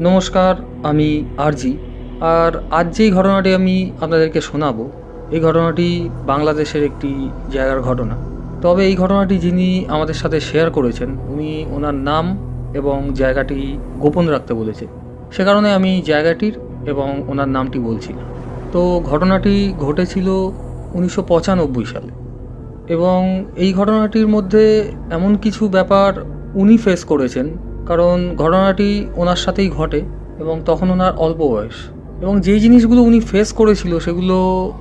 নমস্কার, আমি আরজি। আর আজ যেই ঘটনাটি আমি আপনাদেরকে শোনাবো, এই ঘটনাটি বাংলাদেশের একটি জায়গার ঘটনা। তবে এই ঘটনাটি যিনি আমাদের সাথে শেয়ার করেছেন, উনি ওনার নাম এবং জায়গাটি গোপন রাখতে বলেছে। সে কারণে আমি জায়গাটির এবং ওনার নামটি বলছি। না তো ঘটনাটি ঘটেছিল উনিশশো পঁচানব্বই সালে। এবং এই ঘটনাটির মধ্যে এমন কিছু ব্যাপার উনি ফেস করেছেন কারণ ঘটনাটি ওনার সাথেই ঘটে এবং তখন ওনার অল্প বয়স। এবং যেই জিনিসগুলো উনি ফেস করেছিল সেগুলো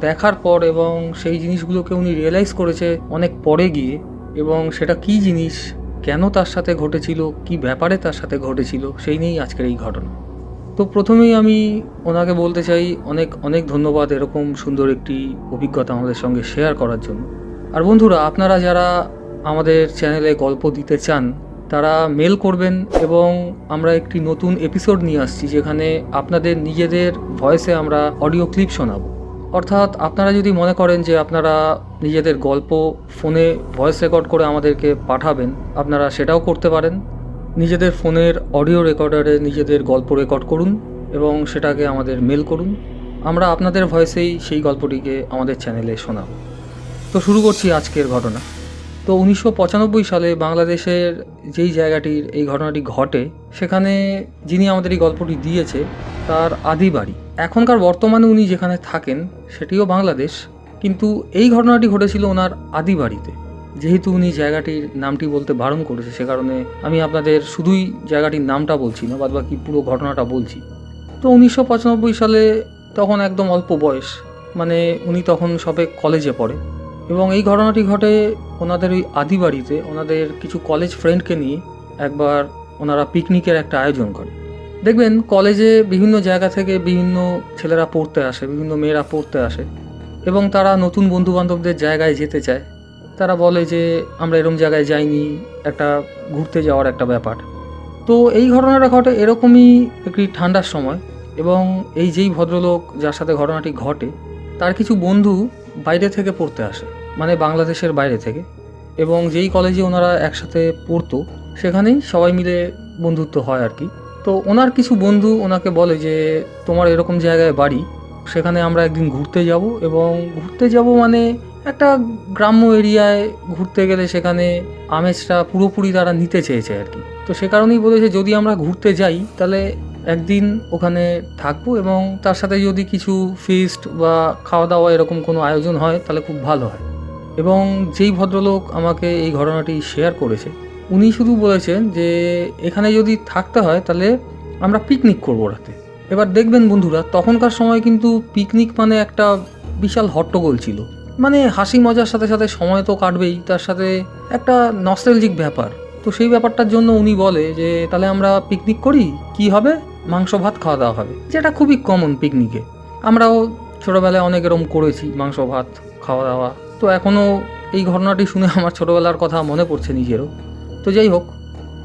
দেখার পর এবং সেই জিনিসগুলোকে উনি রিয়েলাইজ করেছে অনেক পরে গিয়ে এবং সেটা কী জিনিস, কেন তার সাথে ঘটেছিল, কি ব্যাপারে তার সাথে ঘটেছিল, সেই নিয়েই আজকের এই ঘটনা। তো প্রথমেই আমি ওনাকে বলতে চাই, অনেক অনেক ধন্যবাদ এরকম সুন্দর একটি অভিজ্ঞতা আমাদের সঙ্গে শেয়ার করার জন্য। আর বন্ধুরা, আপনারা যারা আমাদের চ্যানেলে গল্প দিতে চান তারা মেল করবেন এবং আমরা একটি নতুন এপিসোড নিয়ে আসছি যেখানে আপনাদের নিজেদের ভয়েসে আমরা অডিও ক্লিপ শোনাবো। অর্থাৎ আপনারা যদি মনে করেন যে আপনারা নিজেদের গল্প ফোনে ভয়েস রেকর্ড করে আমাদেরকে পাঠাবেন, আপনারা সেটাও করতে পারেন। নিজেদের ফোনের অডিও রেকর্ডারে নিজেদের গল্প রেকর্ড করুন এবং সেটাকে আমাদের মেল করুন। আমরা আপনাদের ভয়েসেই সেই গল্পটিকে আমাদের চ্যানেলে শোনাব। তো শুরু করছি আজকের ঘটনা। তো উনিশশো পঁচানব্বই সালে বাংলাদেশের যেই জায়গাটির এই ঘটনাটি ঘটে, সেখানে যিনি আমাদের এই গল্পটি দিয়েছে, তার আদি বাড়ি। এখনকার বর্তমানে উনি যেখানে থাকেন, সেটিও বাংলাদেশ। কিন্তু এই ঘটনাটি ঘটেছিল ওনার আদি বাড়িতে। যেহেতু উনি জায়গাটির নামটি বলতে বারণ করেছে, সে কারণে আমি আপনাদের শুধুই জায়গাটির নামটা বলছি না বাদ বাকি পুরো ঘটনাটা বলছি। তো উনিশশো পঁচানব্বই সালে তখন একদম অল্প বয়স মানে উনি তখন সবে কলেজে পড়ে। এবং এই ঘটনাটি ঘটে ওনাদের ওই আদি বাড়িতে। ওনাদের কিছু কলেজ ফ্রেন্ডকে নিয়ে একবার ওনারা পিকনিকের একটা আয়োজন করে। দেখবেন কলেজে বিভিন্ন জায়গা থেকে বিভিন্ন ছেলেরা পড়তে আসে, বিভিন্ন মেয়েরা পড়তে আসে এবং তারা নতুন বন্ধু বান্ধবদের জায়গায় যেতে চায়। তারা বলে যে, আমরা এরম জায়গায় যাইনি, একটা ঘুরতে যাওয়ার একটা ব্যাপার। তো এই ঘটনাটা ঘটে এরকমই একটি ঠান্ডার সময় এবং এই যেই ভদ্রলোক যার সাথে ঘটনাটি ঘটে, তার কিছু বন্ধু বাইরে থেকে পড়তে আসে। মানে বাংলাদেশের বাইরে থেকে। এবং যেই কলেজে ওনারা একসাথে পড়তো, সেখানেই সবাই মিলে বন্ধুত্ব হয় আর কি। তো ওনার কিছু বন্ধু ওনাকে বলে যে, তোমার এরকম জায়গায় বাড়ি, সেখানে আমরা একদিন ঘুরতে যাব। এবং ঘুরতে যাব মানে একটা গ্রাম্য এরিয়ায় ঘুরতে গেলে সেখানে আমেজটা পুরোপুরি তারা নিতে চেয়েছে আর কি। তো সে কারণেই বলেছে, যদি আমরা ঘুরতে যাই, তাহলে একদিন ওখানে থাকব এবং তার সাথে যদি কিছু ফিস্ট বা খাওয়া দাওয়া এরকম কোনো আয়োজন হয়, তাহলে খুব ভালো হয়। এবং যেই ভদ্রলোক আমাকে এই ঘটনাটি শেয়ার করেছে, উনি শুধু বলেছেন যে, এখানে যদি থাকতে হয় তাহলে আমরা পিকনিক করব রাতে। এবার দেখবেন বন্ধুরা, তখনকার সময় কিন্তু পিকনিক মানে একটা বিশাল হট্টগোল ছিল। মানে হাসি মজার সাথে সাথে সময় তো কাটবেই, তার সাথে একটা নস্টালজিক ব্যাপার। তো সেই ব্যাপারটার জন্য উনি বলে যে, তাহলে আমরা পিকনিক করি, কি হবে? মাংস ভাত খাওয়া দাওয়া হবে। যেটা খুবই কমন পিকনিকে আমরাও ছোটোবেলায় অনেক এরম করেছি, মাংস ভাত খাওয়া দাওয়া। তো এখনও এই ঘটনাটি শুনে আমার ছোটোবেলার কথা মনে পড়ছে নিজেরও। তো যাই হোক,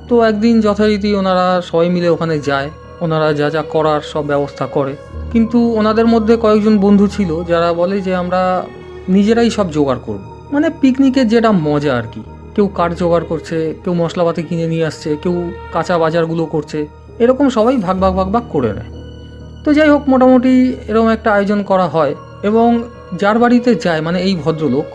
তো একদিন যথারীতি ওনারা সবাই মিলে ওখানে যায়, ওনারা যা যা করার সব ব্যবস্থা করে। কিন্তু ওনাদের মধ্যে কয়েকজন বন্ধু ছিল যারা বলে যে আমরা নিজেরাই সব জোগাড় করব। মানে পিকনিকের যেটা মজা আর কি। কেউ কাঠ জোগাড় করছে, কেউ মশলাপাতি কিনে নিয়ে আসছে, কেউ কাঁচা বাজারগুলো করছে, এরকম সবাই ভাগ ভাগ ভাগ ভাগ করে নেয়। তো যাই হোক, মোটামুটি এরকম একটা আয়োজন করা হয় এবং যার বাড়িতে যায় মানে এই ভদ্রলোক,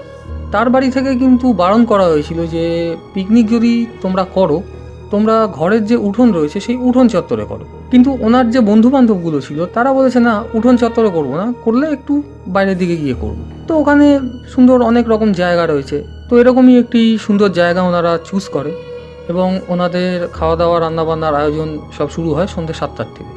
তার বাড়ি থেকে কিন্তু বারণ করা হয়েছিল যে, পিকনিক যদি তোমরা করো, তোমরা ঘরের যে উঠোন রয়েছে, সেই উঠোন চত্বরে করো। কিন্তু ওনার যে বন্ধু বান্ধবগুলো ছিল, তারা বলেছে, না, উঠোন চত্বরে করব না, করলে একটু বাইরের দিকে গিয়ে করব। তো ওখানে সুন্দর অনেক রকম জায়গা রয়েছে। তো এরকমই একটি সুন্দর জায়গা ওনারা চুজ করে এবং ওনাদের খাওয়া দাওয়া রান্নাবান্নার আয়োজন সব শুরু হয় সন্ধ্যে সাতটার থেকে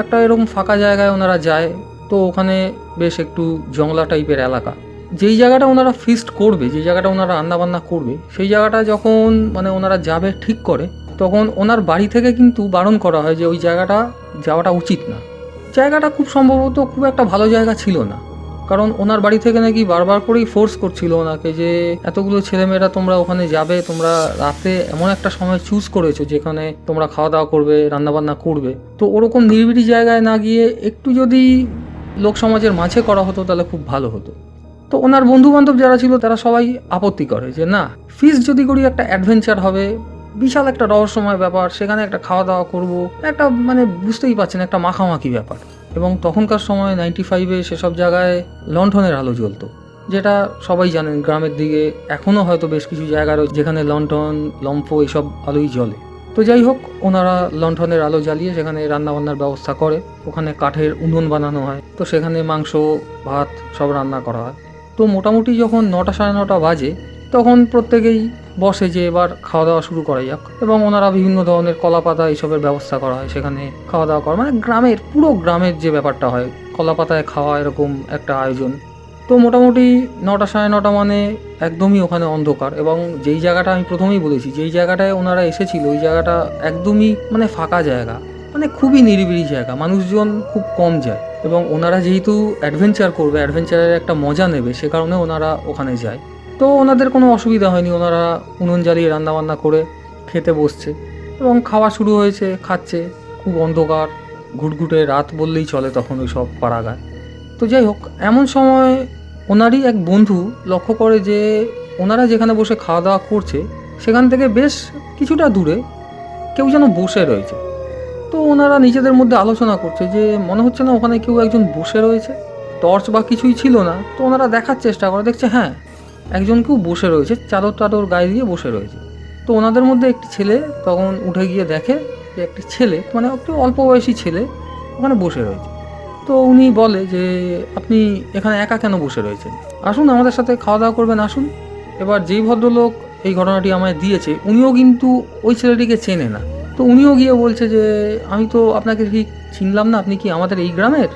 একটা এরকম ফাঁকা জায়গায় ওনারা যায় তো ওখানে বেশ একটু জংলা টাইপের এলাকা। যেই জায়গাটা ওনারা ফিস্ট করবে যে জায়গাটা ওনারা রান্নাবান্না করবে, সেই জায়গাটা যখন মানে ওনারা যাবে ঠিক করে, তখন ওনার বাড়ি থেকে কিন্তু বারণ করা হয় যে ওই জায়গাটা যাওয়াটা উচিত না। জায়গাটা খুব সম্ভবত খুব একটা ভালো জায়গা ছিল না। কারণ ওনার বাড়ি থেকে নাকি বারবার করেই ফোর্স করছিল ওনাকে যে, এতগুলো ছেলেমেয়েরা তোমরা ওখানে যাবে, তোমরা রাতে এমন একটা সময় চুজ করেছ যেখানে তোমরা খাওয়া দাওয়া করবে, রান্নাবান্না করবে। তো ওরকম নিরিবিলি জায়গায় না গিয়ে একটু যদি লোক সমাজের মাঝে করা হতো, তাহলে খুব ভালো হতো। তো ওনার বন্ধু বান্ধব যারা ছিল, তারা সবাই আপত্তি করে যে, না ফিস যদি করি, একটা অ্যাডভেঞ্চার হবে, বিশাল একটা রহস্যময় ব্যাপার, সেখানে একটা খাওয়া দাওয়া করব। একটা মানে বুঝতেই পারছেন, একটা মাখামাখি ব্যাপার। এবং তখনকার সময় নাইনটি ফাইভে সেসব জায়গায় লণ্ঠনের আলো জ্বলতো, যেটা সবাই জানেন, গ্রামের দিকে এখনও হয়তো বেশ কিছু জায়গা রয়েছে, যেখানে লণ্ঠন, লম্ফ, এসব আলোই জ্বলে। তো যাই হোক, ওনারা লণ্ঠনের আলো জ্বালিয়ে সেখানে রান্নাবান্নার ব্যবস্থা করে। ওখানে কাঠের উনুন বানানো হয়। তো সেখানে মাংস, ভাত সব রান্না করা হয়। তো মোটামুটি যখন নটা সাড়ে নটা বাজে, তখন প্রত্যেকেই বসে যে এবার খাওয়া দাওয়া শুরু করা যাক এবং ওনারা বিভিন্ন ধরনের কলা পাতা এইসবের ব্যবস্থা করা হয় সেখানে খাওয়া দাওয়া করা মানে গ্রামের, পুরো গ্রামের যে ব্যাপারটা হয় কলা পাতায় খাওয়া এরকম একটা আয়োজন। তো মোটামুটি নটা সাড়ে নটা মানে একদমই ওখানে অন্ধকার এবং যেই জায়গাটা আমি প্রথমেই বলেছি, যেই জায়গাটায় ওনারা এসেছিল, ওই জায়গাটা একদমই মানে ফাঁকা জায়গা মানে খুবই নিরিবিলি জায়গা, মানুষজন খুব কম যায় এবং ওনারা যেহেতু অ্যাডভেঞ্চার করবে অ্যাডভেঞ্চারের একটা মজা নেবে, সে কারণে ওনারা ওখানে যায়। তো ওনাদের কোনো অসুবিধা হয়নি, ওনারা উনুন জ্বালিয়ে রান্নাবান্না করে খেতে বসছে এবং খাওয়া শুরু হয়েছে, খাচ্ছে, খুব অন্ধকার, ঘুটঘুটে রাত বললেই চলে তখন ওই সব পাড়াগায় তো যাই হোক, এমন সময় ওনারই এক বন্ধু লক্ষ্য করে যে ওনারা যেখানে বসে খাওয়া দাওয়া করছে, সেখান থেকে বেশ কিছুটা দূরে কেউ যেন বসে রয়েছে। তো ওনারা নিজেদের মধ্যে আলোচনা করছে যে মনে হচ্ছে না ওখানে কেউ একজন বসে রয়েছে। টর্চ বা কিছুই ছিল না, তো ওনারা দেখার চেষ্টা করে, দেখছে হ্যাঁ একজন কেউ বসে রয়েছে, চাদর টাদর গায়ে দিয়ে বসে রয়েছে। তো ওনাদের মধ্যে একটি ছেলে তখন উঠে গিয়ে দেখে যে একটি ছেলে মানে একটু অল্প বয়সী ছেলে, ওখানে বসে রয়েছে। তো উনি বলে যে, আপনি এখানে একা কেন বসে রয়েছেন? আসুন, আমাদের সাথে খাওয়া দাওয়া করবেন, আসুন। এবার যেই ভদ্রলোক এই ঘটনাটি আমায় দিয়েছে, উনিও কিন্তু ওই ছেলেটিকে চেনে না। তো উনিও গিয়ে বলছে যে, আমি তো আপনাকে ঠিক চিনলাম না, আপনি কি আমাদের এই গ্রামের?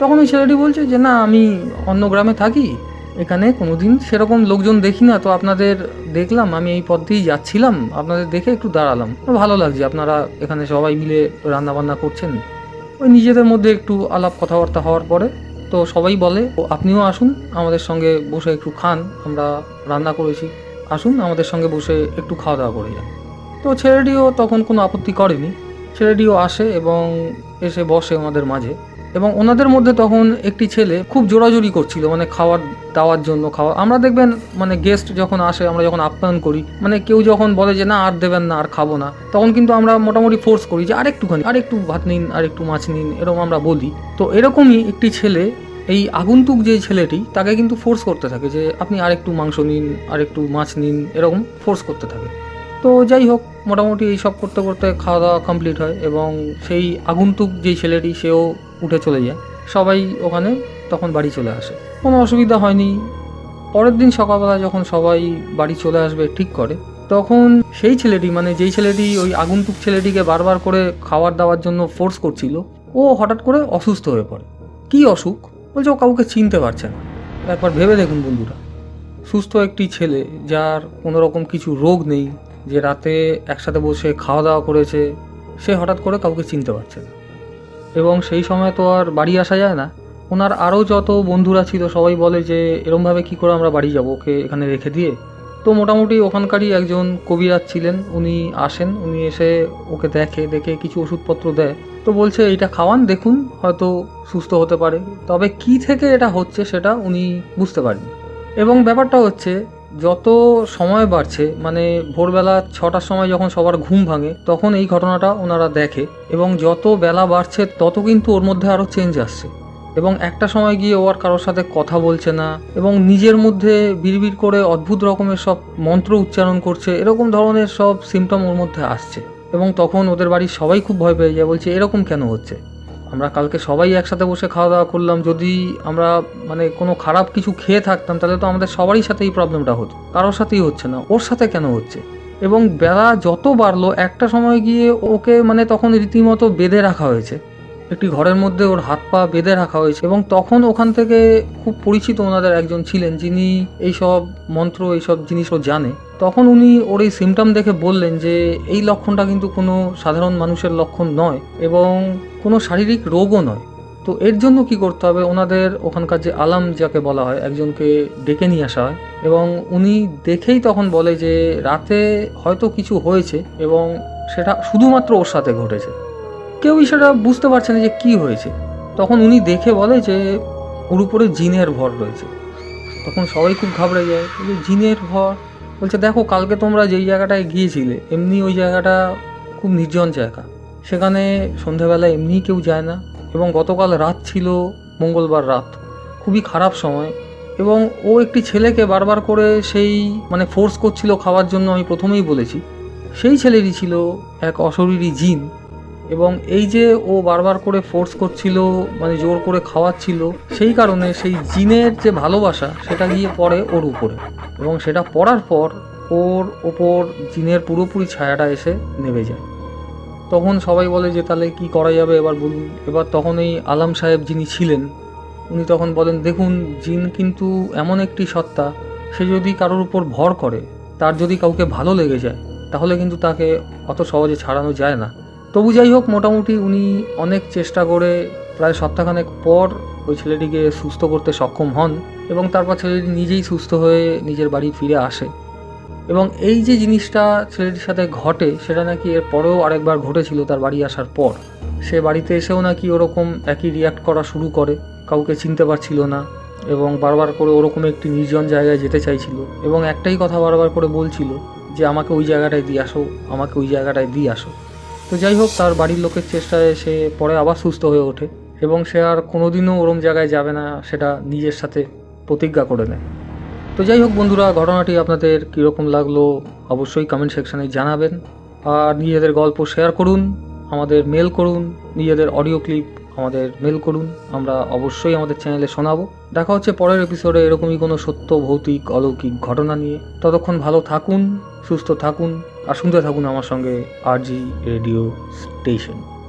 তখন ওই ছেলেটি বলছে যে, না, আমি অন্য গ্রামে থাকি। এখানে কোনো দিন সেরকম লোকজন দেখি না। তো আপনাদের দেখলাম, আমি এই পথ দিয়েই যাচ্ছিলাম। আপনাদের দেখে একটু দাঁড়ালাম। ভালো লাগছে, আপনারা এখানে সবাই মিলে রান্নাবান্না করছেন। ওই নিজেদের মধ্যে একটু আলাপ কথাবার্তা হওয়ার পরে তো সবাই বলে "ও, আপনিও আসুন আমাদের সঙ্গে বসে একটু খান আমরা রান্না করেছি। আসুন আমাদের সঙ্গে বসে একটু খাওয়া দাওয়া করে যান। তো ছেলেটিও তখন কোনো আপত্তি করেনি। ছেলেটিও আসে এবং এসে বসে আমাদের মাঝে। এবং ওনাদের মধ্যে তখন একটি ছেলে খুব জোরাজোরি করছিল মানে খাওয়ার, দাওয়ার জন্য খাওয়া। আমরা দেখবেন মানে গেস্ট যখন আসে, আমরা যখন আপ্যায়ন করি মানে কেউ যখন বলে যে, না, আর দেবেন না, আর খাব না, তখন কিন্তু আমরা মোটামুটি ফোর্স করি যে, আরেকটুখানি, আরেকটু ভাত নিন আর একটু মাছ নিন, এরকম আমরা বলি। তো এরকমই একটি ছেলে, এই আগন্তুক যে ছেলেটি, তাকে কিন্তু ফোর্স করতে থাকে যে, আপনি আরেকটু মাংস নিন, আরেকটু মাছ নিন, এরকম ফোর্স করতে থাকে। তো যাই হোক, মোটামুটি এই সব করতে করতে খাওয়া দাওয়া কমপ্লিট হয় এবং সেই আগন্তুক যেই ছেলেটি, সেও উঠে চলে যায়। সবাই ওখানে তখন বাড়ি চলে আসে। কোনো অসুবিধা হয়নি। পরের দিন সকালবেলা যখন সবাই বাড়ি চলে আসবে ঠিক করে, তখন সেই ছেলেটি মানে যেই ছেলেটি ওই আগন্তুক ছেলেটিকে বারবার করে খাবার দাওয়ার জন্য ফোর্স করছিল, ও হঠাৎ করে অসুস্থ হয়ে পড়ে। কী অসুখ? বলছে ও কাউকে চিনতে পারছে না। একবার ভেবে দেখুন বন্ধুরা, সুস্থ একটি ছেলে যার কোনো রকম কিছু রোগ নেই, যে রাতে একসাথে বসে খাওয়া দাওয়া করেছে, সে হঠাৎ করে কাউকে চিনতে পারছে না। এবং সেই সময় তো আর বাড়ি আসা যায় না। ওনার আরও যত বন্ধুরা ছিল, সবাই বলে যে, এরমভাবে কী করে আমরা বাড়ি যাব ওকে এখানে রেখে দিয়ে? তো মোটামুটি ওখানকারই একজন কবিরাজ ছিলেন, উনি আসেন, উনি এসে ওকে দেখে দেখে কিছু ওষুধপত্র দেয়। তো বলছে, এইটা খাওয়ান, দেখুন, হয়তো সুস্থ হতে পারে। তবে কি থেকে এটা হচ্ছে সেটা উনি বুঝতে পারেন এবং ব্যাপারটা হচ্ছে যত সময় বাড়ছে মানে ভোরবেলা ছটার সময় যখন সবার ঘুম ভাঙে, তখন এই ঘটনাটা ওনারা দেখে এবং যত বেলা বাড়ছে, তত কিন্তু ওর মধ্যে আরও চেঞ্জ আসছে। এবং একটা সময় গিয়ে ও আর কারোর সাথে কথা বলছে না এবং নিজের মধ্যে বিড়বিড় করে অদ্ভুত রকমের সব মন্ত্র উচ্চারণ করছে, এরকম ধরনের সব সিমটম ওর মধ্যে আসছে। এবং তখন ওদের বাড়ির সবাই খুব ভয় পেয়ে যায়, বলছে, এরকম কেন হচ্ছে? আমরা কালকে সবাই একসাথে বসে খাওয়া দাওয়া করলাম। যদি আমরা মানে কোনো খারাপ কিছু খেয়ে থাকতাম, তাহলে তো আমাদের সবারই সাথে এই প্রবলেমটা হতো। কারোর সাথেই হচ্ছে না। ওর সাথে কেন হচ্ছে? এবং বেলা যত বাড়লো, একটা সময় গিয়ে ওকে মানে তখন রীতিমতো বেঁধে রাখা হয়েছে। একটি ঘরের মধ্যে ওর হাত পা বেঁধে রাখা হয়েছে এবং তখন ওখান থেকে খুব পরিচিত ওনাদের একজন ছিলেন যিনি এইসব মন্ত্র, এইসব জিনিসও জানে। তখন উনি ওর এই সিমটম দেখে বললেন যে, এই লক্ষণটা কিন্তু কোনো সাধারণ মানুষের লক্ষণ নয় এবং কোনো শারীরিক রোগও নয়। তো এর জন্য কি করতে হবে? ওনাদের ওখানকার যে আলাম যাকে বলা হয়, একজনকে ডেকে নিয়ে আসা হয় এবং উনি দেখেই তখন বলে যে, রাতে হয়তো কিছু হয়েছে এবং সেটা শুধুমাত্র ওর সাথে ঘটেছে। কেউই সেটা বুঝতে পারছে না যে কি হয়েছে। তখন উনি দেখে বলে যে, ওর উপরে জিনের ভর রয়েছে। তখন সবাই খুব ঘাবড়ে যায় যে জিনের ভর? বলছে, দেখো, কালকে তোমরা যেই জায়গাটায় গিয়েছিলে, এমনি ওই জায়গাটা খুব নির্জন জায়গা। সেখানে সন্ধেবেলা এমনি কেউ যায় না। এবং গতকাল রাত ছিল, মঙ্গলবার রাত, খুবই খারাপ সময়। এবং ও একটি ছেলেকে বারবার করে সেই মানে ফোর্স করছিল খাওয়ার জন্য আমি প্রথমেই বলেছি। সেই ছেলেরই ছিল এক অশরীরী জিন। এবং এই যে ও বারবার করে ফোর্স করছিল মানে জোর করে খাওয়াচ্ছিল, সেই কারণে সেই জিনের যে ভালোবাসা, সেটা গিয়ে পড়ে ওর উপরে। এবং সেটা পড়ার পর ওর ওপর জিনের পুরোপুরি ছায়াটা এসে নেমে যায়। তখন সবাই বলে যে, তাহলে কি করা যাবে? এবার বলুন এবার তখন এই আলাম সাহেব যিনি ছিলেন, উনি তখন বলেন, দেখুন, জিন কিন্তু এমন একটি সত্তা, সে যদি কারোর উপর ভর করে, তার যদি কাউকে ভালো লেগে যায়, তাহলে কিন্তু তাকে অত সহজে ছাড়ানো যায় না। তবু যাই হোক, মোটামুটি উনি অনেক চেষ্টা করে প্রায় সপ্তাহখানেক পর ওই ছেলেটিকে সুস্থ করতে সক্ষম হন এবং তারপর ছেলেটি নিজেই সুস্থ হয়ে নিজের বাড়ি ফিরে আসে। এবং এই যে জিনিসটা ছেলেটির সাথে ঘটে, সেটা নাকি এর পরেও আরেকবার ঘটেছিল তার বাড়ি আসার পর। সে বাড়িতে এসেও নাকি ওরকম একই রিয়াক্ট করা শুরু করে, কাউকে চিনতে পারছিল না এবং বারবার করে ওরকম একটি নির্জন জায়গায় যেতে চাইছিল এবং একটাই কথা বারবার করে বলছিল যে, আমাকে ওই জায়গাটায় দিয়ে আসো, আমাকে ওই জায়গাটায় দিয়ে আসো। তো যাই হোক, তার বাড়ির লোকের চেষ্টায় সে পরে আবার সুস্থ হয়ে ওঠে এবং সে আর কোনোদিনও ওরম জায়গায় যাবে না, সেটা নিজের সাথে প্রতিজ্ঞা করে নেয়। তো যাই হোক বন্ধুরা, ঘটনাটি আপনাদের কীরকম লাগল অবশ্যই কমেন্ট সেকশানে জানাবেন। আর নিজেদের গল্প শেয়ার করুন, আমাদের মেল করুন, নিজেদের অডিও ক্লিপ আমাদের মেল করুন, আমরা অবশ্যই আমাদের চ্যানেলে শোনাবো। দেখা হচ্ছে পরের এপিসোডে এরকমই কোনো সত্য, ভৌতিক, অলৌকিক ঘটনা নিয়ে। ততক্ষণ ভালো থাকুন, সুস্থ থাকুন আর শুনতে থাকুন আমার সঙ্গে আর জি রেডিও স্টেশন।